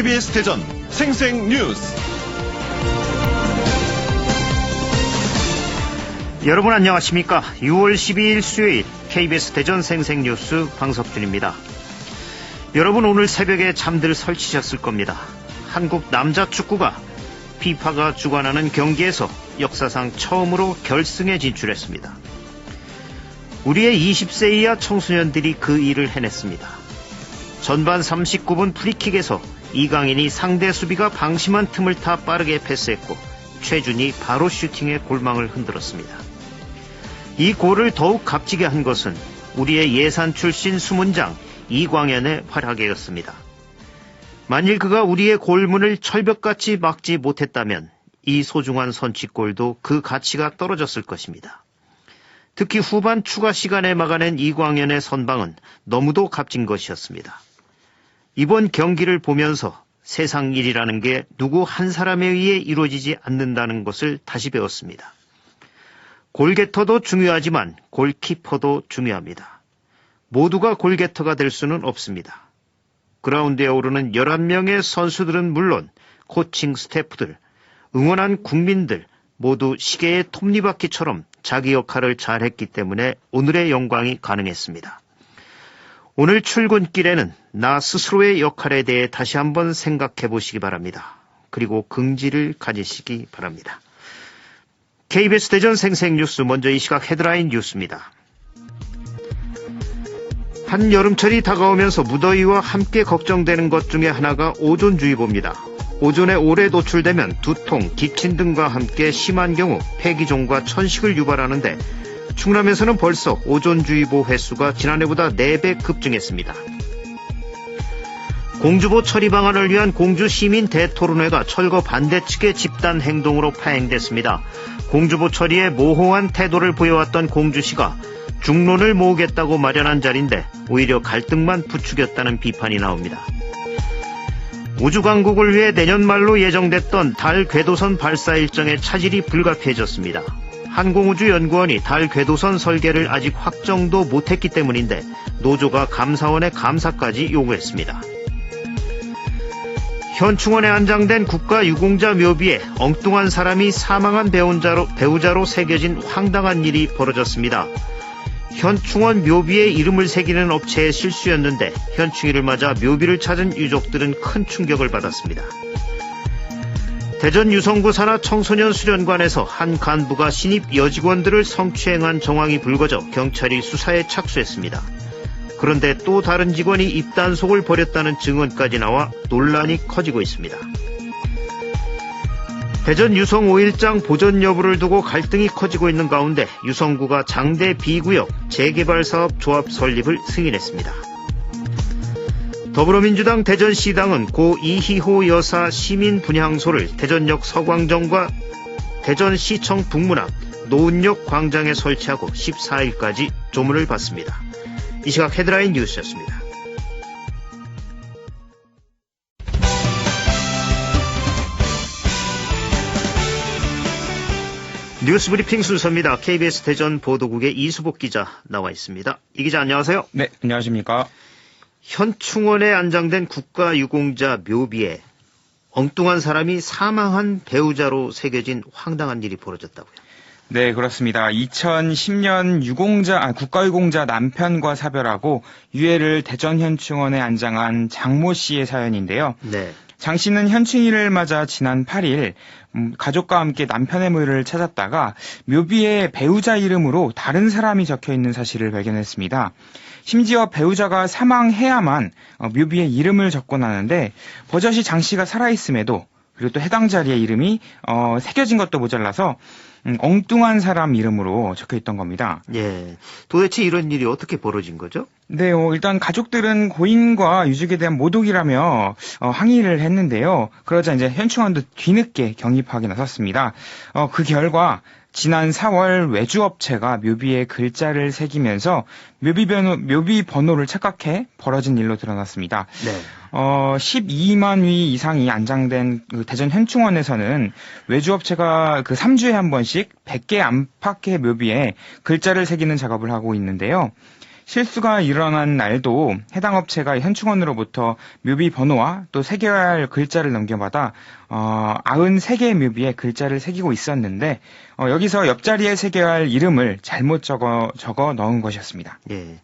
KBS 대전 생생 뉴스. 여러분 안녕하십니까? 6월 12일 수요일 KBS 대전 생생 뉴스 방석준입니다. 여러분 오늘 새벽에 잠들 설치셨을 겁니다. 한국 남자 축구가 피파가 주관하는 경기에서 역사상 처음으로 결승에 진출했습니다. 우리의 20세 이하 청소년들이 그 일을 해냈습니다. 전반 39분 프리킥에서 이강인이 상대 수비가 방심한 틈을 타 빠르게 패스했고 최준이 바로 슈팅에 골망을 흔들었습니다. 이 골을 더욱 값지게 한 것은 우리의 예산 출신 수문장 이광현의 활약이었습니다. 만일 그가 우리의 골문을 철벽같이 막지 못했다면 이 소중한 선취골도 그 가치가 떨어졌을 것입니다. 특히 후반 추가 시간에 막아낸 이광현의 선방은 너무도 값진 것이었습니다. 이번 경기를 보면서 세상 일이라는 게 누구 한 사람에 의해 이루어지지 않는다는 것을 다시 배웠습니다. 골게터도 중요하지만 골키퍼도 중요합니다. 모두가 골게터가 될 수는 없습니다. 그라운드에 오르는 11명의 선수들은 물론 코칭 스태프들, 응원한 국민들 모두 시계의 톱니바퀴처럼 자기 역할을 잘했기 때문에 오늘의 영광이 가능했습니다. 오늘 출근길에는 나 스스로의 역할에 대해 다시 한번 생각해 보시기 바랍니다. 그리고 긍지를 가지시기 바랍니다. KBS 대전 생생뉴스 먼저 이 시각 헤드라인 뉴스입니다. 한 여름철이 다가오면서 무더위와 함께 걱정되는 것 중에 하나가 오존주의보입니다. 오존에 오래 노출되면 두통, 기침 등과 함께 심한 경우 폐기종과 천식을 유발하는데 충남에서는 벌써 오존주의보 횟수가 지난해보다 4배 급증했습니다. 공주보 처리 방안을 위한 공주 시민 대토론회가 철거 반대 측의 집단 행동으로 파행됐습니다. 공주보 처리에 모호한 태도를 보여왔던 공주시가 중론을 모으겠다고 마련한 자리인데 오히려 갈등만 부추겼다는 비판이 나옵니다. 우주강국을 위해 내년 말로 예정됐던 달 궤도선 발사 일정의 차질이 불가피해졌습니다. 항공우주연구원이 달 궤도선 설계를 아직 확정도 못했기 때문인데 노조가 감사원의 감사까지 요구했습니다. 현충원에 안장된 국가유공자 묘비에 엉뚱한 사람이 사망한 배우자로, 배우자로 새겨진 황당한 일이 벌어졌습니다. 현충원 묘비에 이름을 새기는 업체의 실수였는데 현충일을 맞아 묘비를 찾은 유족들은 큰 충격을 받았습니다. 대전 유성구 산하 청소년 수련관에서 한 간부가 신입 여직원들을 성추행한 정황이 불거져 경찰이 수사에 착수했습니다. 그런데 또 다른 직원이 입단속을 벌였다는 증언까지 나와 논란이 커지고 있습니다. 대전 유성 5일장 보전 여부를 두고 갈등이 커지고 있는 가운데 유성구가 장대 B구역 재개발 사업 조합 설립을 승인했습니다. 더불어민주당 대전시당은 고 이희호 여사 시민 분향소를 대전역 서광정과 대전시청 북문 앞 노은역 광장에 설치하고 14일까지 조문을 받습니다. 이 시각 헤드라인 뉴스였습니다. 뉴스 브리핑 순서입니다. KBS 대전 보도국의 이수복 기자 나와 있습니다. 이 기자 안녕하세요. 네, 안녕하십니까. 현충원에 안장된 국가유공자 묘비에 엉뚱한 사람이 사망한 배우자로 새겨진 황당한 일이 벌어졌다고요. 네, 그렇습니다. 2010년 유공자, 아, 국가유공자 남편과 사별하고 유해를 대전 현충원에 안장한 장모 씨의 사연인데요. 네. 장 씨는 현충일을 맞아 지난 8일 음, 가족과 함께 남편의 묘를 찾았다가 묘비에 배우자 이름으로 다른 사람이 적혀 있는 사실을 발견했습니다. 심지어 배우자가 사망해야만 어, 묘비에 이름을 적고나는데 버젓이 장 씨가 살아있음에도 그리고 또 해당 자리에 이름이 어, 새겨진 것도 모자라서 음, 엉뚱한 사람 이름으로 적혀 있던 겁니다. 예. 도대체 이런 일이 어떻게 벌어진 거죠? 네, 어, 일단 가족들은 고인과 유족에 대한 모독이라며 어, 항의를 했는데요. 그러자 이제 현충원도 뒤늦게 경입하기 나섰습니다. 어, 그 결과 지난 4월 외주업체가 묘비에 글자를 새기면서 묘비 번호, 묘비 번호를 착각해 벌어진 일로 드러났습니다. 네. 어, 12만 위 이상이 안장된 그 대전 현충원에서는 외주업체가 그 3주에 한 번씩 100개 안팎의 묘비에 글자를 새기는 작업을 하고 있는데요. 실수가 일어난 날도 해당 업체가 현충원으로부터 묘비 번호와 또 새겨야 할 글자를 넘겨받아 어, 93개의 묘비에 글자를 새기고 있었는데 어, 여기서 옆자리에 새겨야 할 이름을 잘못 적어 적어 넣은 것이었습니다. 예.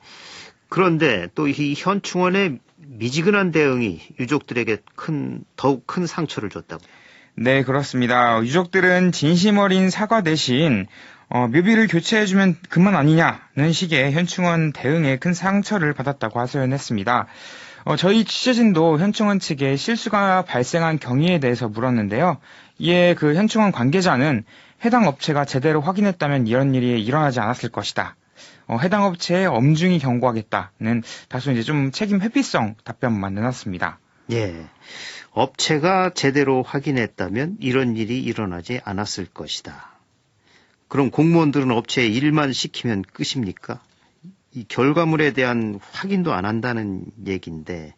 그런데 또 이 현충원의 미지근한 대응이 유족들에게 큰 더욱 큰 상처를 줬다고요. 네, 그렇습니다. 유족들은 진심 어린 사과 대신 어, 묘비를 교체해주면 그만 아니냐는 식의 현충원 대응에 큰 상처를 받았다고 하소연했습니다. 어, 저희 취재진도 현충원 측에 실수가 발생한 경위에 대해서 물었는데요. 이에 그 현충원 관계자는 해당 업체가 제대로 확인했다면 이런 일이 일어나지 않았을 것이다. 어, 해당 업체에 엄중히 경고하겠다는 다소 이제 좀 책임 회피성 답변만 내놨습니다. 예. 업체가 제대로 확인했다면 이런 일이 일어나지 않았을 것이다. 그럼 공무원들은 업체에 일만 시키면 끝입니까? 이 결과물에 대한 확인도 안 한다는 얘기인데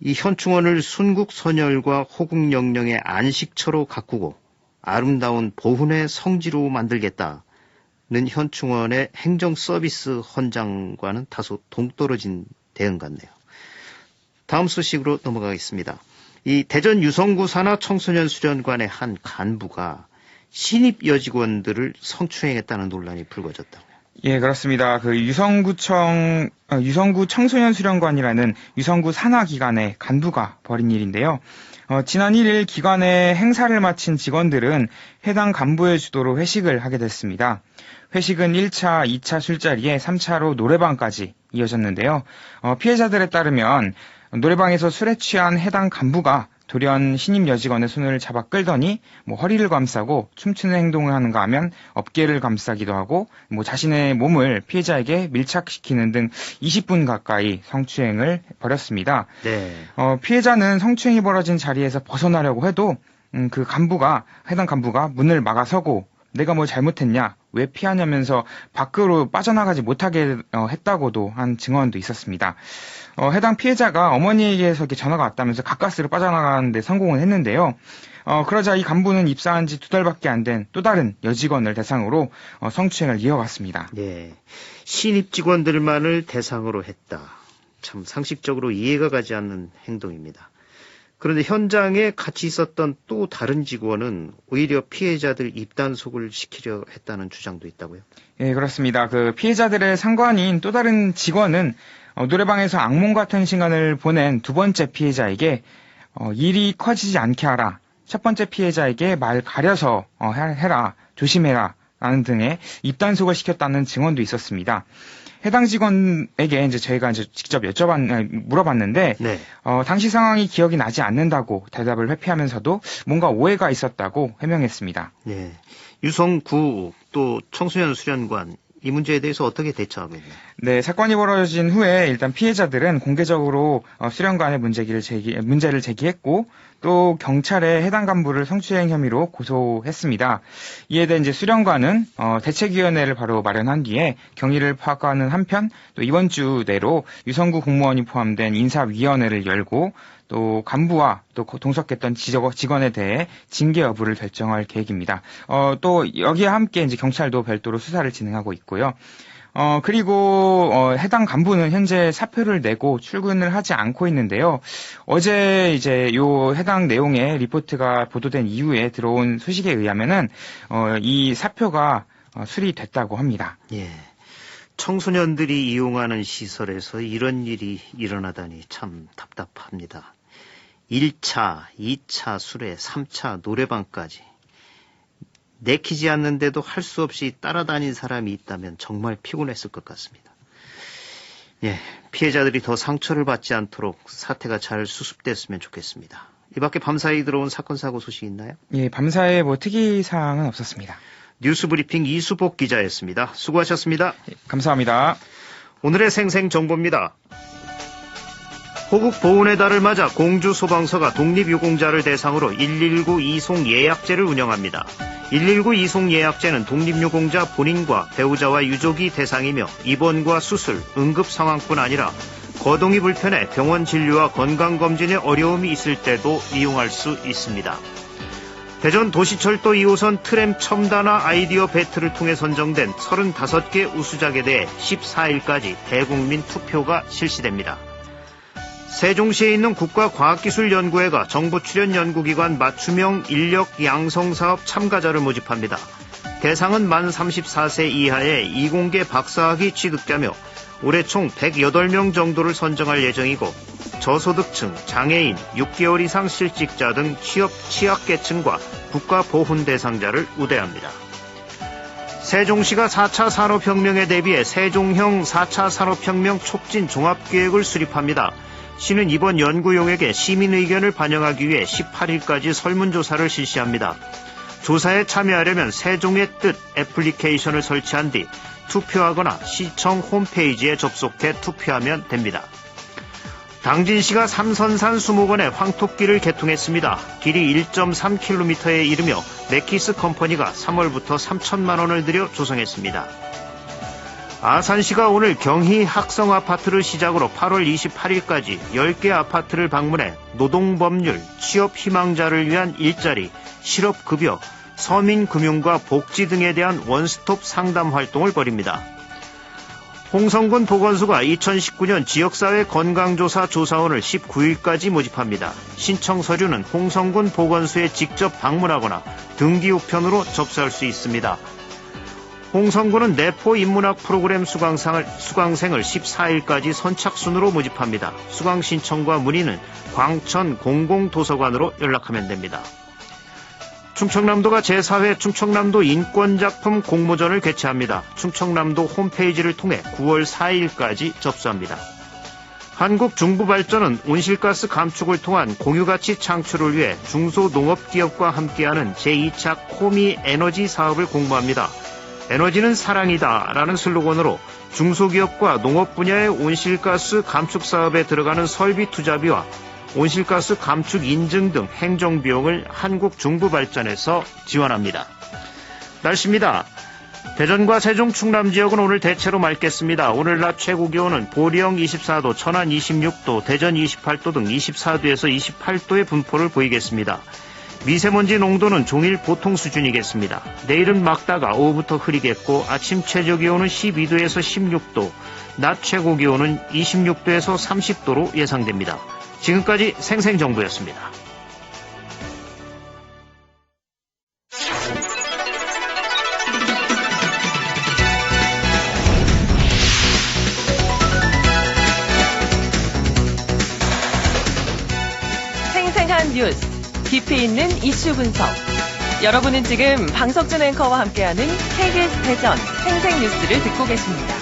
이 현충원을 순국 선열과 호국 영령의 안식처로 가꾸고 아름다운 보훈의 성지로 만들겠다는 현충원의 행정 서비스 헌장과는 다소 동떨어진 대응 같네요. 다음 소식으로 넘어가겠습니다. 이 대전 유성구 산하 청소년 수련관의 한 간부가 신입 여직원들을 성추행했다는 논란이 불거졌다고요. 예, 그렇습니다. 그 유성구청, 어, 유성구 청소년 수련관이라는 유성구 산하 기관의 간부가 벌인 일인데요. 어, 지난 1일 기관의 행사를 마친 직원들은 해당 간부의 주도로 회식을 하게 됐습니다. 회식은 1차, 2차 술자리에 3차로 노래방까지 이어졌는데요. 어, 피해자들에 따르면 노래방에서 술에 취한 해당 간부가 돌연 신임 여직원의 손을 잡아 끌더니 뭐 허리를 감싸고 춤추는 행동을 하는가 하면 어깨를 감싸기도 하고 뭐 자신의 몸을 피해자에게 밀착시키는 등 20분 가까이 성추행을 벌였습니다. 네. 어, 피해자는 성추행이 벌어진 자리에서 벗어나려고 해도 음, 그 간부가 해당 간부가 문을 막아서고 내가 뭘 잘못했냐 왜 피하냐면서 밖으로 빠져나가지 못하게 어, 했다고도 한 증언도 있었습니다. 어, 해당 피해자가 어머니에게서 이렇게 전화가 왔다면서 가까스로 빠져나가는데 성공을 했는데요. 어, 그러자 이 간부는 입사한 지 두 달밖에 안 된 또 다른 여직원을 대상으로 어, 성추행을 이어갔습니다. 예. 신입 직원들만을 대상으로 했다. 참 상식적으로 이해가 가지 않는 행동입니다. 그런데 현장에 같이 있었던 또 다른 직원은 오히려 피해자들 입단속을 시키려 했다는 주장도 있다고요. 예, 그렇습니다. 그 피해자들의 상관인 또 다른 직원은 어, 노래방에서 악몽 같은 시간을 보낸 두 번째 피해자에게 어, 일이 커지지 않게 하라. 첫 번째 피해자에게 말 가려서 어, 해라. 조심해라. 라는 등의 입단속을 시켰다는 증언도 있었습니다. 해당 직원에게 이제 저희가 이제 직접 여쭤봤, 물어봤는데, 네. 어, 당시 상황이 기억이 나지 않는다고 대답을 회피하면서도 뭔가 오해가 있었다고 해명했습니다. 예. 유성구 또 청소년 수련관 이 문제에 대해서 어떻게 대처하고 있나요? 네, 사건이 벌어진 후에 일단 피해자들은 공개적으로 어, 수련관에 문제기를 제기, 문제를 제기했고 또 경찰에 해당 간부를 성추행 혐의로 고소했습니다. 이에 대해 이제 수련관은 어, 대책위원회를 바로 마련한 뒤에 경위를 파악하는 한편 또 이번 주 내로 유성구 공무원이 포함된 인사위원회를 열고 또 간부와 또 동석했던 직원에 대해 징계 여부를 결정할 계획입니다. 어, 또 여기에 함께 이제 경찰도 별도로 수사를 진행하고 있고요. 어, 그리고, 어, 해당 간부는 현재 사표를 내고 출근을 하지 않고 있는데요. 어제 이제 요 해당 내용의 리포트가 보도된 이후에 들어온 소식에 의하면은, 어, 이 사표가 어, 수리됐다고 합니다. 예. 청소년들이 이용하는 시설에서 이런 일이 일어나다니 참 답답합니다. 1차, 2차 술에 3차 노래방까지. 내키지 않는데도 할 수 없이 따라다닌 사람이 있다면 정말 피곤했을 것 같습니다. 예, 피해자들이 더 상처를 받지 않도록 사태가 잘 수습됐으면 좋겠습니다. 이 밖에 밤사이 들어온 사건 사고 소식 있나요? 예, 밤사이에 뭐 특이 사항은 없었습니다. 뉴스 브리핑 이수복 기자였습니다. 수고하셨습니다. 예, 감사합니다. 오늘의 생생 정보입니다. 호국 보훈의 달을 맞아 공주 소방서가 독립유공자를 대상으로 119 이송 예약제를 운영합니다. 119 이송 예약제는 독립유공자 본인과 배우자와 유족이 대상이며 입원과 수술, 응급 상황뿐 아니라 거동이 불편해 병원 진료와 건강검진에 어려움이 있을 때도 이용할 수 있습니다. 대전 도시철도 2호선 트램 첨단화 아이디어 배틀을 통해 선정된 35개 우수작에 대해 14일까지 대국민 투표가 실시됩니다. 세종시에 있는 국가과학기술연구회가 정부 출연 연구기관 맞춤형 인력 양성 사업 참가자를 모집합니다. 대상은 만 34세 이하의 이공계 박사학위 취득자며 올해 총 108명 정도를 선정할 예정이고 저소득층, 장애인, 6개월 이상 실직자 등 취업 취약계층과 국가보훈 대상자를 우대합니다. 세종시가 4차 산업혁명에 대비해 세종형 4차 산업혁명 촉진 종합계획을 수립합니다. 시는 이번 연구용에게 시민 의견을 반영하기 위해 18일까지 설문조사를 실시합니다. 조사에 참여하려면 세종의 뜻 애플리케이션을 설치한 뒤 투표하거나 시청 홈페이지에 접속해 투표하면 됩니다. 당진시가 삼선산 수목원에 황토길을 개통했습니다. 길이 1.3km에 이르며 맥키스 컴퍼니가 3월부터 3천만 원을 들여 조성했습니다. 아산시가 오늘 경희 학성 아파트를 시작으로 8월 28일까지 10개 아파트를 방문해 노동법률, 취업 희망자를 위한 일자리, 실업급여, 서민금융과 복지 등에 대한 원스톱 상담 활동을 벌입니다. 홍성군 보건소가 2019년 지역사회 건강조사 조사원을 19일까지 모집합니다. 신청 서류는 홍성군 보건소에 직접 방문하거나 등기 우편으로 접수할 수 있습니다. 홍성군은 내포 인문학 프로그램 수강생을, 수강생을 14일까지 선착순으로 모집합니다. 수강 신청과 문의는 광천 공공도서관으로 연락하면 됩니다. 충청남도가 제4회 충청남도 인권작품 공모전을 개최합니다. 충청남도 홈페이지를 통해 9월 4일까지 접수합니다. 한국중부발전은 온실가스 감축을 통한 공유가치 창출을 위해 중소농업기업과 함께하는 제2차 코미 에너지 사업을 공모합니다. 에너지는 사랑이다 라는 슬로건으로 중소기업과 농업 분야의 온실가스 감축 사업에 들어가는 설비 투자비와 온실가스 감축 인증 등 행정비용을 한국중부발전에서 지원합니다. 날씨입니다. 대전과 세종 충남 지역은 오늘 대체로 맑겠습니다. 오늘 낮 최고 기온은 보령 24도, 천안 26도, 대전 28도 등 24도에서 28도의 분포를 보이겠습니다. 미세먼지 농도는 종일 보통 수준이겠습니다. 내일은 막다가 오후부터 흐리겠고 아침 최저 기온은 12도에서 16도, 낮 최고 기온은 26도에서 30도로 예상됩니다. 지금까지 생생정보였습니다. 생생한 뉴스, 깊이 있는 이슈 분석. 여러분은 지금 방석준 앵커와 함께하는 KBS 대전 생생 뉴스를 듣고 계십니다.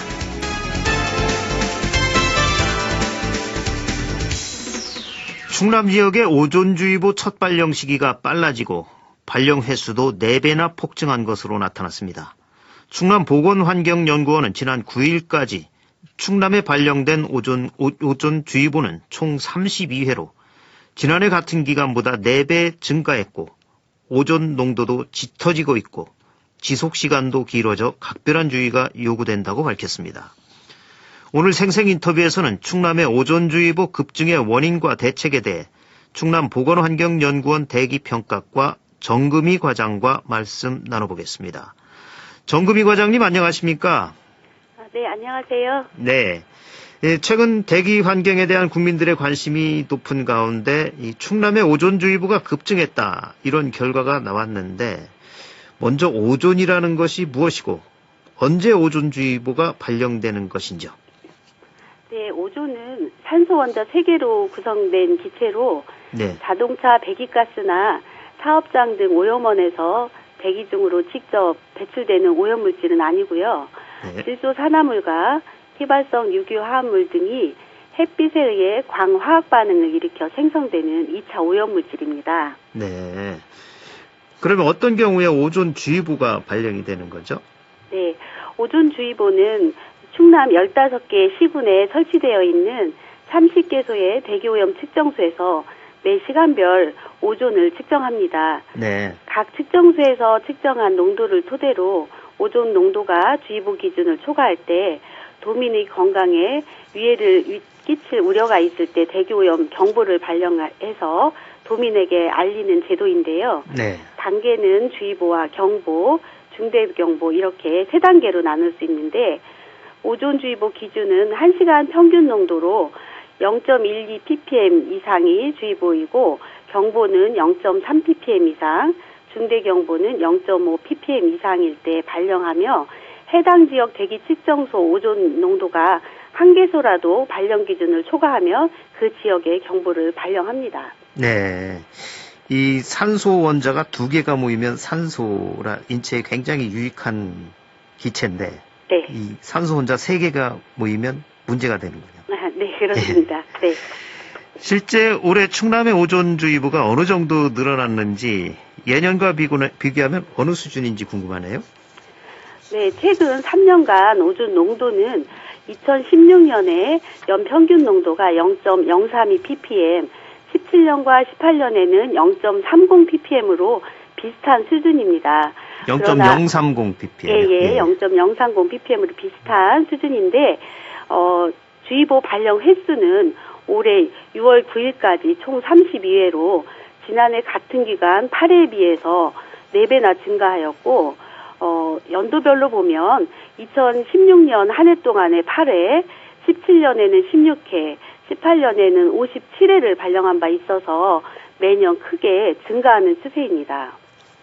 충남 지역의 오존주의보 첫 발령 시기가 빨라지고 발령 횟수도 4배나 폭증한 것으로 나타났습니다. 충남 보건환경연구원은 지난 9일까지 충남에 발령된 오존, 오, 오존주의보는 총 32회로 지난해 같은 기간보다 4배 증가했고 오존 농도도 짙어지고 있고 지속 시간도 길어져 각별한 주의가 요구된다고 밝혔습니다. 오늘 생생 인터뷰에서는 충남의 오존주의보 급증의 원인과 대책에 대해 충남 보건환경연구원 대기평가과 정금희 과장과 말씀 나눠보겠습니다. 정금희 과장님 안녕하십니까? 아, 네, 안녕하세요. 네. 예, 최근 대기 환경에 대한 국민들의 관심이 높은 가운데 이 충남의 오존주의보가 급증했다 이런 결과가 나왔는데 먼저 오존이라는 것이 무엇이고 언제 오존주의보가 발령되는 것인지요? 네, 오존은 산소 원자 3개로 구성된 기체로 네. 자동차 배기가스나 사업장 등 오염원에서 대기 중으로 직접 배출되는 오염물질은 아니고요. 네. 질소 산화물과 휘발성 유기 화합물 등이 햇빛에 의해 광화학 반응을 일으켜 생성되는 2차 오염물질입니다. 네. 그러면 어떤 경우에 오존주의보가 발령이 되는 거죠? 네, 오존주의보는 충남 15개 시군에 설치되어 있는 30개소의 대기오염 측정소에서 매 시간별 오존을 측정합니다. 네. 각 측정소에서 측정한 농도를 토대로 오존 농도가 주의보 기준을 초과할 때 도민의 건강에 위해를 끼칠 우려가 있을 때 대기오염 경보를 발령해서 도민에게 알리는 제도인데요. 네. 단계는 주의보와 경보, 중대경보 이렇게 세 단계로 나눌 수 있는데 오존주의보 기준은 1시간 평균 농도로 0.12 ppm 이상이 주의보이고 경보는 0.3 ppm 이상, 중대경보는 0.5 ppm 이상일 때 발령하며 해당 지역 대기 측정소 오존 농도가 한 개소라도 발령 기준을 초과하면 그 지역에 경보를 발령합니다. 네. 이 산소 원자가 두 개가 모이면 산소라 인체에 굉장히 유익한 기체인데 네. 이 산소 원자 세 개가 모이면 문제가 되는군요. 아, 네, 그렇습니다. 네. 실제 올해 충남의 오존주의보가 어느 정도 늘어났는지 예년과 비교하면 어느 수준인지 궁금하네요. 네, 최근 3년간 오존 농도는 2016년에 연평균 농도가 0.032 ppm, 17년과 18년에는 0.30 ppm으로 비슷한 수준입니다. 그러나- 0.030 ppm. 예, 예, 0.030 ppm으로 비슷한 수준인데, 어, 주의보 발령 횟수는 올해 6월 9일까지 총 32회로 지난해 같은 기간 8회에 비해서 4배나 증가하였고, 어, 연도별로 보면 2016년 한 해 동안에 8회, 17년에는 16회, 18년에는 57회를 발령한 바 있어서 매년 크게 증가하는 추세입니다.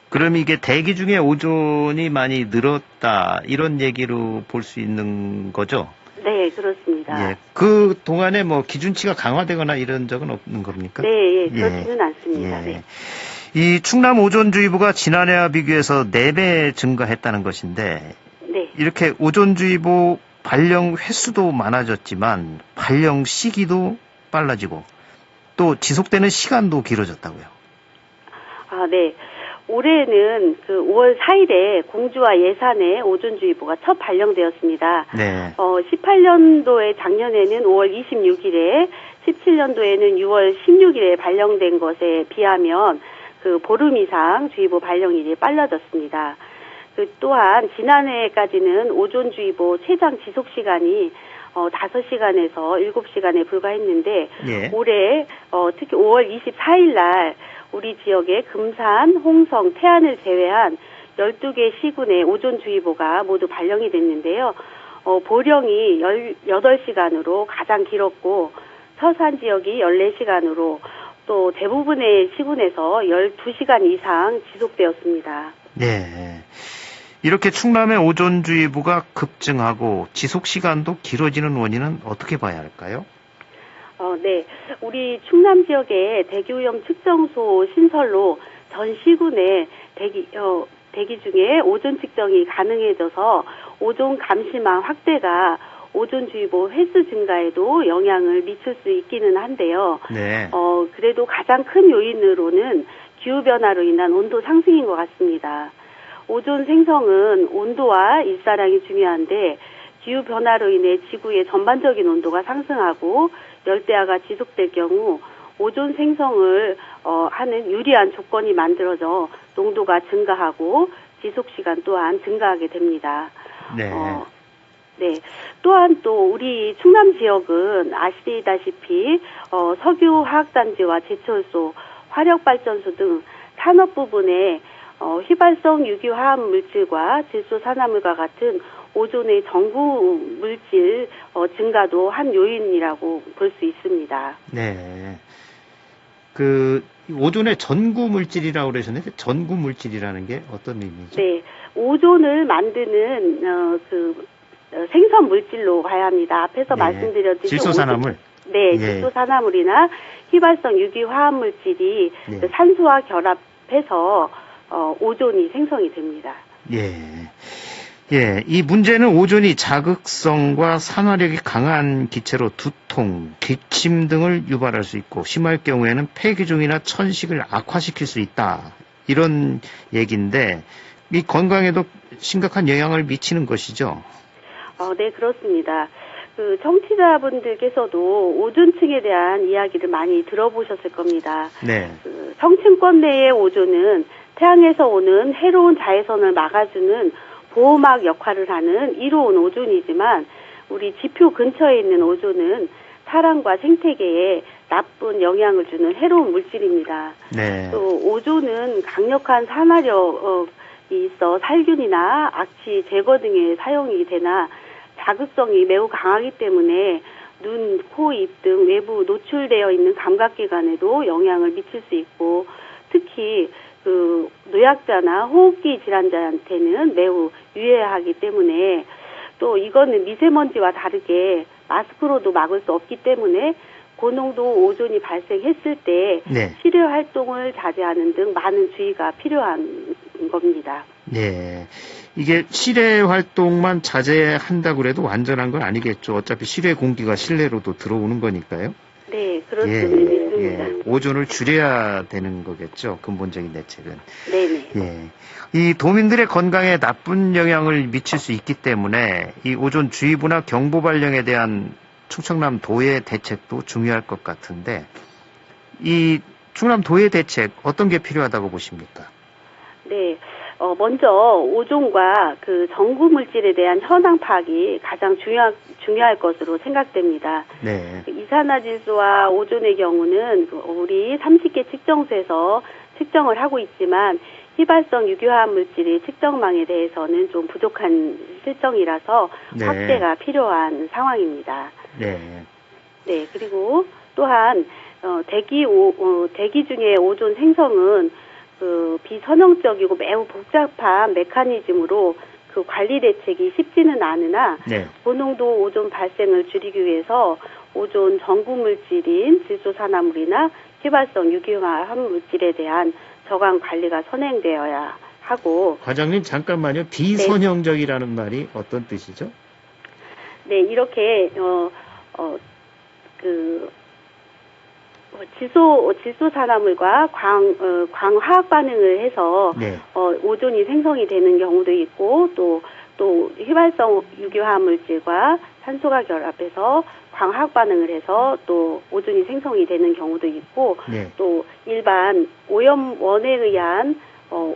그럼 이게 대기 중에 오존이 많이 늘었다 이런 얘기로 볼 수 있는 거죠? 네, 그렇습니다. 예. 그 동안에 뭐 기준치가 강화되거나 이런 적은 없는 겁니까? 네, 예, 그렇지는 않습니다. 예. 네. 이 충남 오존주의보가 지난해와 비교해서 4배 증가했다는 것인데 네. 이렇게 오존주의보 발령 횟수도 많아졌지만 발령 시기도 빨라지고 또 지속되는 시간도 길어졌다고요. 아, 네. 올해는 그 5월 4일에 공주와 예산에 오존주의보가 첫 발령되었습니다. 네. 어, 18년도에 작년에는 5월 26일에, 17년도에는 6월 16일에 발령된 것에 비하면 그 보름 이상 주의보 발령일이 빨라졌습니다. 그 또한 지난해까지는 오존주의보 최장 지속 시간이 어, 5시간에서 7시간에 불과했는데 예. 올해 어, 특히 5월 24일 날 우리 지역의 금산, 홍성, 태안을 제외한 12개 시군의 오존주의보가 모두 발령이 됐는데요. 어, 보령이 18시간으로 가장 길었고 서산 지역이 14시간으로 또 대부분의 시군에서 12시간 이상 지속되었습니다. 네. 이렇게 충남의 오존주의보가 급증하고 지속 시간도 길어지는 원인은 어떻게 봐야 할까요? 어, 네. 우리 충남 지역의 대기오염 측정소 신설로 전 시군에 대기, 어, 대기 중에 오존 측정이 가능해져서 오존 감시망 확대가 오존주의보 횟수 증가에도 영향을 미칠 수 있기는 한데요. 네. 어, 그래도 가장 큰 요인으로는 기후변화로 인한 온도 상승인 것 같습니다. 오존 생성은 온도와 일사량이 중요한데 기후변화로 인해 지구의 전반적인 온도가 상승하고 열대야가 지속될 경우 오존 생성을 어, 하는 유리한 조건이 만들어져 농도가 증가하고 지속 시간 또한 증가하게 됩니다. 네. 어, 네. 또한 또 우리 충남 지역은 아시다시피 어, 석유 화학 단지와 제철소, 화력 발전소 등 산업 부분에 어, 휘발성 유기화합 물질과 질소 산화물과 같은 오존의 전구 물질 어, 증가도 한 요인이라고 볼 수 있습니다. 네. 그 오존의 전구 물질이라고 그러셨는데 전구 물질이라는 게 어떤 의미죠? 네, 오존을 만드는 어, 그 어, 생선 물질로 봐야 합니다. 앞에서 네. 말씀드렸듯이 질소산화물. 네, 예. 질소산화물이나 휘발성 유기화합 물질이 네. 그 산소와 결합해서 어, 오존이 생성이 됩니다. 예. 예, 이 문제는 오존이 자극성과 산화력이 강한 기체로 두통, 기침 등을 유발할 수 있고 심할 경우에는 폐기종이나 천식을 악화시킬 수 있다. 이런 얘기인데 이 건강에도 심각한 영향을 미치는 것이죠. 어, 네, 그렇습니다. 그 청취자분들께서도 오존층에 대한 이야기를 많이 들어보셨을 겁니다. 네. 그 성층권 내의 오존은 태양에서 오는 해로운 자외선을 막아주는 보호막 역할을 하는 이로운 오존이지만 우리 지표 근처에 있는 오존은 사람과 생태계에 나쁜 영향을 주는 해로운 물질입니다. 네. 또 오존은 강력한 산화력이 있어 살균이나 악취 제거 등에 사용이 되나 자극성이 매우 강하기 때문에 눈, 코, 입 등 외부 노출되어 있는 감각기관에도 영향을 미칠 수 있고 특히 그 노약자나 호흡기 질환자한테는 매우 유해하기 때문에 또 이거는 미세먼지와 다르게 마스크로도 막을 수 없기 때문에 고농도 오존이 발생했을 때 네. 실외 활동을 자제하는 등 많은 주의가 필요한 겁니다. 네. 이게 실외 활동만 자제한다고 해도 완전한 건 아니겠죠. 어차피 실외 공기가 실내로도 들어오는 거니까요. 네, 그렇습니다. 믿습니다. 예. 오존을 줄여야 되는 거겠죠. 근본적인 대책은. 네 네. 예. 이 도민들의 건강에 나쁜 영향을 미칠 수 있기 때문에 이 오존 주의보나 경보 발령에 대한 충청남 도의 대책도 중요할 것 같은데 이 충남 도의 대책 어떤 게 필요하다고 보십니까? 네. 어, 먼저 오존과 그 전구 물질에 대한 현황 파악이 가장 중요한, 중요할 것으로 생각됩니다. 네. 이산화질소와 오존의 경우는 그 우리 30개 측정소에서 측정을 하고 있지만 휘발성 유효화 물질의 측정망에 대해서는 좀 부족한 실정이라서 네. 확대가 필요한 상황입니다. 네. 네, 그리고 또한 어, 대기 오, 어, 대기 중에 오존 생성은 그 비선형적이고 매우 복잡한 메커니즘으로 그 관리 대책이 쉽지는 않으나 네. 고농도 오존 발생을 줄이기 위해서 오존 전구 물질인 질소산화물이나 휘발성 유기화 합물질에 대한 저감 관리가 선행되어야 하고 과장님 잠깐만요. 비선형적이라는 말이 어떤 뜻이죠? 네 이렇게 어 어 그 질소 질소 산화물과 광 어, 광화학 반응을 해서 네. 어, 오존이 생성이 되는 경우도 있고 또, 또 휘발성 유기화 물질과 산소가 결합해서 광학 반응을 해서 또 오존이 생성이 되는 경우도 있고 네. 또 일반 오염원에 의한 어,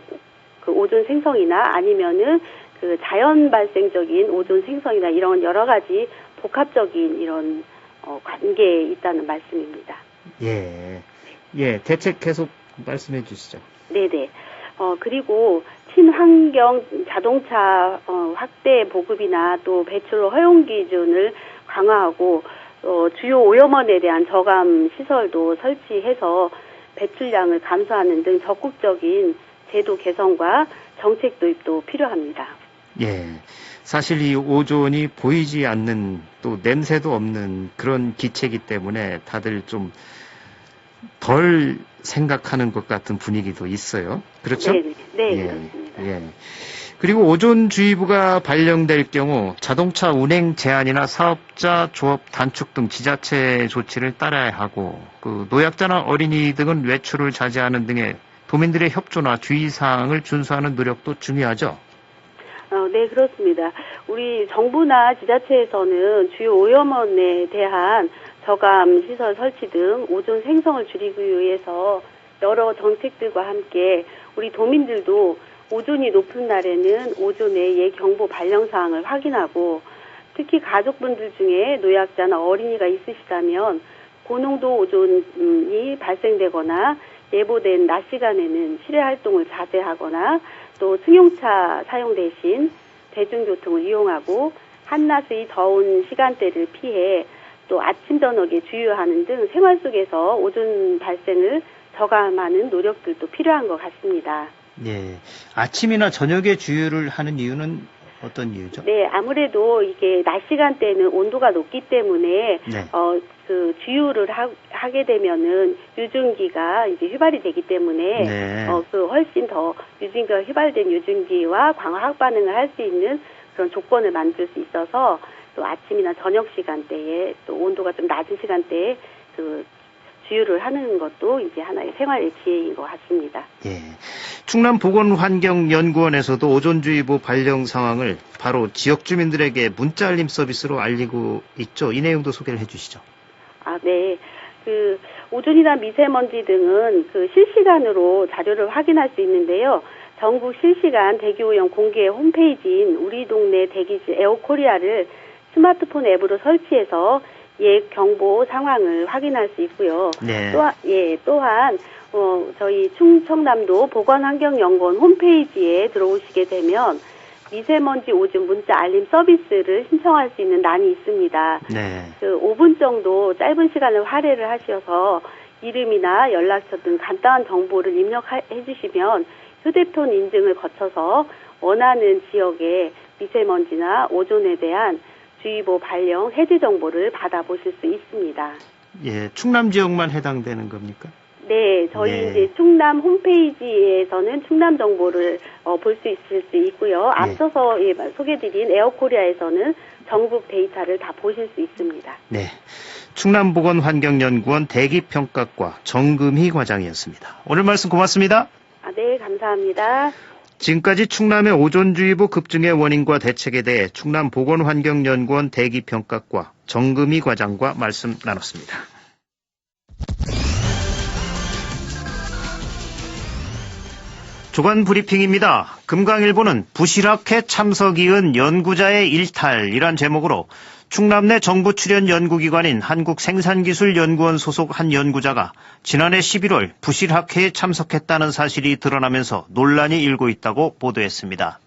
그 오존 생성이나 아니면은 그 자연 발생적인 오존 생성이나 이런 여러 가지 복합적인 이런 어, 관계에 있다는 말씀입니다. 예. 예. 대책 계속 말씀해 주시죠. 네네. 어, 그리고 친환경 자동차 어, 확대 보급이나 또 배출 허용 기준을 강화하고 어, 주요 오염원에 대한 저감 시설도 설치해서 배출량을 감소하는 등 적극적인 제도 개선과 정책 도입도 필요합니다. 예. 사실 이 오존이 보이지 않는 또 냄새도 없는 그런 기체이기 때문에 다들 좀 덜 생각하는 것 같은 분위기도 있어요. 그렇죠? 네, 네, 예, 그렇습니다. 예. 그리고 오존주의부가 발령될 경우 자동차 운행 제한이나 사업자 조업 단축 등 지자체 조치를 따라야 하고 그 노약자나 어린이 등은 외출을 자제하는 등의 도민들의 협조나 주의사항을 준수하는 노력도 중요하죠. 어, 네, 그렇습니다. 우리 정부나 지자체에서는 주요 오염원에 대한 저감 시설 설치 등 오존 생성을 줄이기 위해서 여러 정책들과 함께 우리 도민들도 오존이 높은 날에는 오존의 예 경보 발령 사항을 확인하고 특히 가족분들 중에 노약자나 어린이가 있으시다면 고농도 오존이 발생되거나 예보된 낮 시간에는 실외 활동을 자제하거나 또 승용차 사용 대신 대중교통을 이용하고 한낮의 더운 시간대를 피해 또 아침 저녁에 주유하는 등 생활 속에서 오존 발생을 저감하는 노력들도 필요한 것 같습니다. 예. 아침이나 저녁에 주유를 하는 이유는 어떤 이유죠? 네, 아무래도 이게 낮 시간대는 온도가 높기 때문에 네. 어 그 주유를 하, 하게 되면은 유증기가 이제 휘발이 되기 때문에 네. 어 그 훨씬 더 유증기가 휘발된 유증기와 광화학 반응을 할 수 있는 그런 조건을 만들 수 있어서 또 아침이나 저녁 시간대에 또 온도가 좀 낮은 시간대에 그 주유를 하는 것도 이제 하나의 생활의 지혜인 것 같습니다. 예. 충남 보건환경연구원에서도 오존주의보 발령 상황을 바로 지역 주민들에게 문자 알림 서비스로 알리고 있죠. 이 내용도 소개를 해주시죠. 아, 네. 그 오존이나 미세먼지 등은 그 실시간으로 자료를 확인할 수 있는데요. 전국 실시간 대기오염 공개 홈페이지인 우리 동네 대기질 에어코리아를 스마트폰 앱으로 설치해서 예 경보 상황을 확인할 수 있고요. 네. 또한 예 또한 어, 저희 충청남도 보건환경연구원 홈페이지에 들어오시게 되면 미세먼지 오줌 문자 알림 서비스를 신청할 수 있는欄이 있습니다. 네. 그 5분 정도 짧은 시간을 할애를 하셔서 이름이나 연락처 등 간단한 정보를 입력해 주시면 휴대폰 인증을 거쳐서 원하는 지역의 미세먼지나 오존에 대한 주의보 발령 해제 정보를 받아보실 수 있습니다. 예, 충남 지역만 해당되는 겁니까? 네, 저희 네. 이제 충남 홈페이지에서는 충남 정보를 어, 볼 수 있을 수 있고요. 앞서서 예, 소개드린 에어코리아에서는 전국 데이터를 다 보실 수 있습니다. 네. 충남보건환경연구원 대기평가과 정금희 과장이었습니다. 오늘 말씀 고맙습니다. 아, 네, 감사합니다. 지금까지 충남의 오존주의보 급증의 원인과 대책에 대해 충남보건환경연구원 대기평가과 정금희 과장과 말씀 나눴습니다. 조간 브리핑입니다. 금강일보는 부실학회 참석 이은 연구자의 일탈이란 제목으로 충남 내 정부 출연 연구기관인 한국생산기술연구원 소속 한 연구자가 지난해 11월 부실학회에 참석했다는 사실이 드러나면서 논란이 일고 있다고 보도했습니다.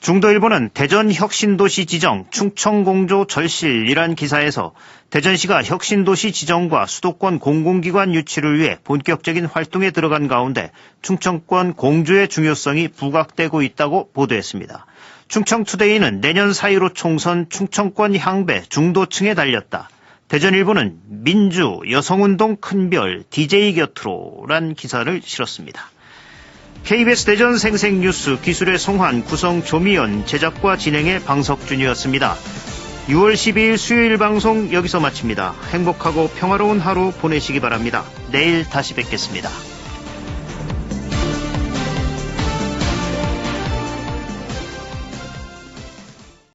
중도일보는 대전 혁신도시 지정 충청공조 절실이란 기사에서 대전시가 혁신도시 지정과 수도권 공공기관 유치를 위해 본격적인 활동에 들어간 가운데 충청권 공조의 중요성이 부각되고 있다고 보도했습니다. 충청투데이는 내년 4.15 총선 충청권 향배 중도층에 달렸다. 대전일보는 민주, 여성운동 큰별, DJ 곁으로란 기사를 실었습니다. KBS 대전 생생뉴스 기술의 송환, 구성 조미연, 제작과 진행의 방석준이었습니다. 6월 12일 수요일 방송 여기서 마칩니다. 행복하고 평화로운 하루 보내시기 바랍니다. 내일 다시 뵙겠습니다.